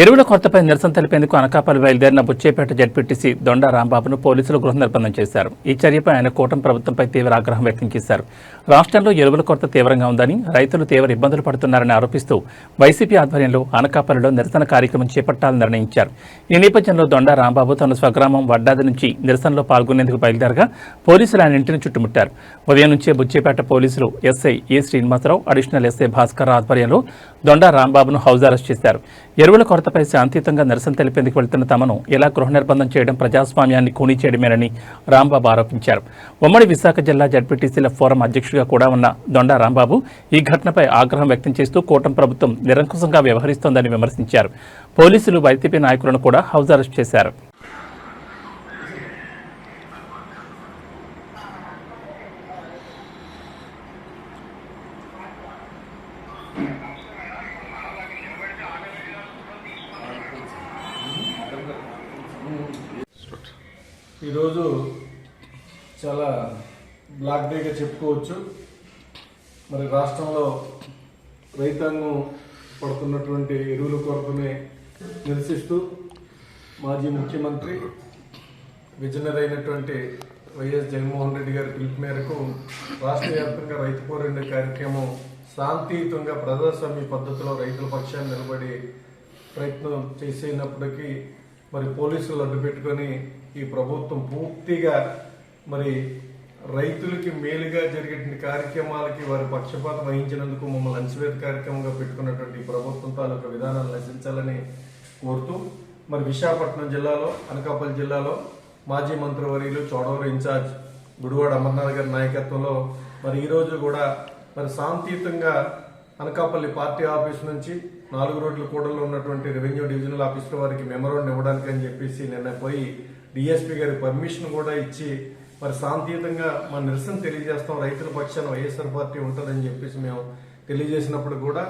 ఎరువుల కొరతపై నిరసన తెలిపేందుకు అనకాపల్లి బయలుదేరిన బుచ్చేపేట జడ్పీటీసీ దొండ రాంబాబును పోలీసులు గృహ నిర్బంధం చేశారు. ఈ చర్యపై ఆయన కూటమి ప్రభుత్వంపై తీవ్ర ఆగ్రహం వ్యక్తం చేశారు. రాష్ట్రంలో ఎరువుల కొరత తీవ్రంగా ఉందని రైతులు తీవ్ర ఇబ్బందులు పడుతున్నారని ఆరోపిస్తూ వైసీపీ ఆధ్వర్యంలో అనకాపల్లిలో నిరసన కార్యక్రమం చేపట్టాలని నిర్ణయించారు. ఈ నేపథ్యంలో దొండ రాంబాబు తన స్వగ్రామం వడ్డాది నుంచి నిరసనలో పాల్గొనేందుకు బయలుదేరగా పోలీసులు ఆయన ఇంటిని చుట్టుముట్టారు. ఉదయం నుంచే బుచ్చేపేట పోలీసులు SI A Srinivasarao additional SI Bhaskar ఆధ్వర్యంలో దొండ రాంబాబును హౌస్ అరెస్ట్ చేశారు. ఎరువుల కొరత కొరతపై శాంతియుతంగా నిరసన తెలిపేందుకు వెళ్తున్న తమను ఇలా గృహ నిర్బంధం చేయడం ప్రజాస్వామ్యాన్ని ఖూనీ చేయడమేనని రాంబాబు ఆరోపించారు. ఉమ్మడి విశాఖ జిల్లా జడ్పీటీసీల ఫోరం అధ్యక్షుడిగా కూడా ఉన్న దొండ రాంబాబు ఈ ఘటనపై ఆగ్రహం వ్యక్తం చేస్తూ కూటమి ప్రభుత్వం నిరంకుశంగా వ్యవహరిస్తోందని విమర్శించారు. పోలీసులు వైసీపీ నాయకులను కూడా హౌస్ అరెస్ట్ చేశారు. ఈరోజు చాలా బ్లాక్ డేగా చెప్పుకోవచ్చు. మరి రాష్ట్రంలో రైతాంగం పడుతున్నటువంటి ఎరువుల కొరతనే నిరసిస్తూ మాజీ ముఖ్యమంత్రి విజనర్ అయినటువంటి వైఎస్ జగన్మోహన్ రెడ్డి గారి పిలుపు మేరకు రాష్ట్ర వ్యాప్తంగా రైతు పోరాడే కార్యక్రమం శాంతియుతంగా ప్రజాస్వామ్య పద్ధతిలో రైతుల పక్షాన్ని నిలబడి ప్రయత్నం చేసినప్పటికీ మరి పోలీసులు అడ్డు పెట్టుకొని ఈ ప్రభుత్వం పూర్తిగా మరి రైతులకి మేలుగా జరిగేటువంటి కార్యక్రమాలకి వారి పక్షపాతం వహించినందుకు మమ్మల్ని అణచివేత కార్యక్రమంగా పెట్టుకున్నటువంటి ఈ ప్రభుత్వం తాలూకా విధానాలు నశించాలని కోరుతూ మరి విశాఖపట్నం జిల్లాలో అనకాపల్లి జిల్లాలో మాజీ మంత్రివర్యులు చోడవరం ఇన్ఛార్జ్ గుడివాడ అమర్నాథ్ గారి నాయకత్వంలో మరి ఈరోజు కూడా మరి శాంతియుతంగా అనకాపల్లి పార్టీ ఆఫీస్ నుంచి నాలుగు రోడ్ల కూడలో ఉన్నటువంటి రెవెన్యూ డివిజనల్ ఆఫీసర్ వారికి మెమోరాండం ఇవ్వడానికి అని చెప్పేసి నిన్న పోయి డిఎస్పీ గారి పర్మిషన్ కూడా ఇచ్చి మరి శాంతియుతంగా మన నిరసన తెలియజేస్తాం. రైతుల పక్షాన వైఎస్ఆర్ పార్టీ ఉంటుందని చెప్పేసి మేము తెలియజేసినప్పుడు కూడా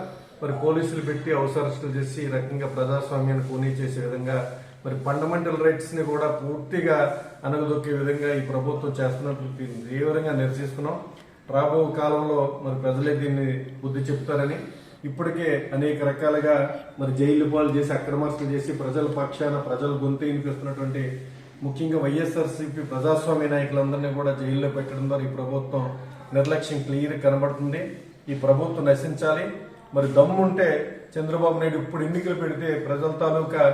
మరి పోలీసులు పెట్టి అవసరస్తులు చేసి ఈ రకంగా ప్రజాస్వామ్యాన్ని కూనీ చేసే విధంగా మరి ఫండమెంటల్ రైట్స్ని కూడా పూర్తిగా అనగదొక్కే విధంగా ఈ ప్రభుత్వం చేస్తున్నట్లు తీవ్రంగా నిరసిస్తున్నాం రాబో కాలంలో మరి ప్రజలే దీన్ని బుద్ధి చెప్తారని ఇప్పటికే అనేక రకాలుగా మరి జైలు పాలు చేసి అక్రమాస్తులు చేసి ప్రజల పక్షాన ప్రజల గొంతు వినిపిస్తున్నటువంటి ముఖ్యంగా వైఎస్ఆర్సీపీ ప్రజాస్వామ్య నాయకులందరినీ కూడా జైల్లో పెట్టడం ద్వారా ఈ ప్రభుత్వం నిర్లక్ష్యం క్లియర్ కనబడుతుంది. ఈ ప్రభుత్వం నశించాలి. మరి దమ్ముంటే చంద్రబాబు నాయుడు ఇప్పుడు ఎన్నికలు పెడితే ప్రజల తాలూకా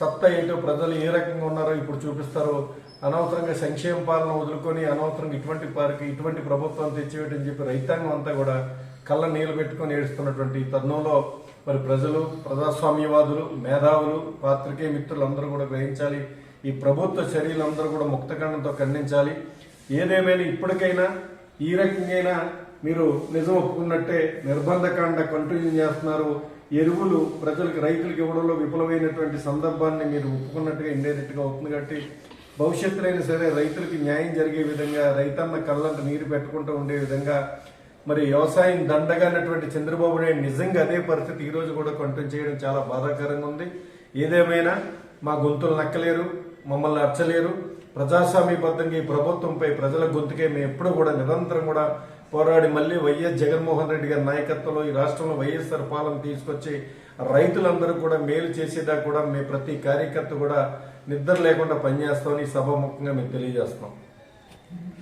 సత్తా ఏంటో ప్రజలు ఏ రకంగా ఉన్నారో ఇప్పుడు చూపిస్తారు. అనవసరంగా సంక్షేమ పాలన వదులుకొని అనవసరంగా ఇటువంటి పార్కి ఇటువంటి ప్రభుత్వం తెచ్చివేయటని చెప్పి రైతాంగం అంతా కూడా కళ్ళ నీళ్ళు పెట్టుకొని ఏడుస్తున్నటువంటి తరుణంలో మరి ప్రజలు ప్రజాస్వామ్యవాదులు మేధావులు పాత్రికేయ మిత్రులు అందరూ కూడా గ్రహించాలి. ఈ ప్రభుత్వ చర్యలందరూ కూడా ముక్తఖండంతో ఖండించాలి. ఏదేమైనా ఇప్పటికైనా ఈ రకంగా మీరు నిజం ఒప్పుకున్నట్టే నిర్బంధకాండ కంటిన్యూ చేస్తున్నారు. ఎరువులు ప్రజలకు రైతులకు ఇవ్వడంలో విఫలమైనటువంటి సందర్భాన్ని మీరు ఒప్పుకున్నట్టుగా ఇండైరెక్ట్గా అవుతుంది కాబట్టి భవిష్యత్తులైనా సరే రైతులకి న్యాయం జరిగే విధంగా రైతన్న కళ్ళంట నీరు పెట్టుకుంటూ ఉండే విధంగా మరి వ్యవసాయం దండగానటువంటి చంద్రబాబు నాయుడు నిజంగా అదే పరిస్థితి ఈరోజు కూడా కంటిన్యూ చేయడం చాలా బాధాకరంగా ఉంది. ఏదేమైనా మా గొంతులు నక్కలేరు మమ్మల్ని అర్చలేరు. ప్రజాస్వామ్యబద్ధంగా ఈ ప్రభుత్వంపై ప్రజల గొంతుకే మేము ఎప్పుడూ కూడా నిరంతరం కూడా పోరాడి మళ్ళీ వైఎస్ జగన్మోహన్ రెడ్డి గారి నాయకత్వంలో ఈ రాష్ట్రంలో వైఎస్ఆర్ పాలన తీసుకొచ్చి రైతులందరూ కూడా మేలు చేసేదా కూడా మేము ప్రతి కార్యకర్త కూడా నిద్ర లేకుండా పనిచేస్తామని సభాముఖంగా మేము తెలియజేస్తాం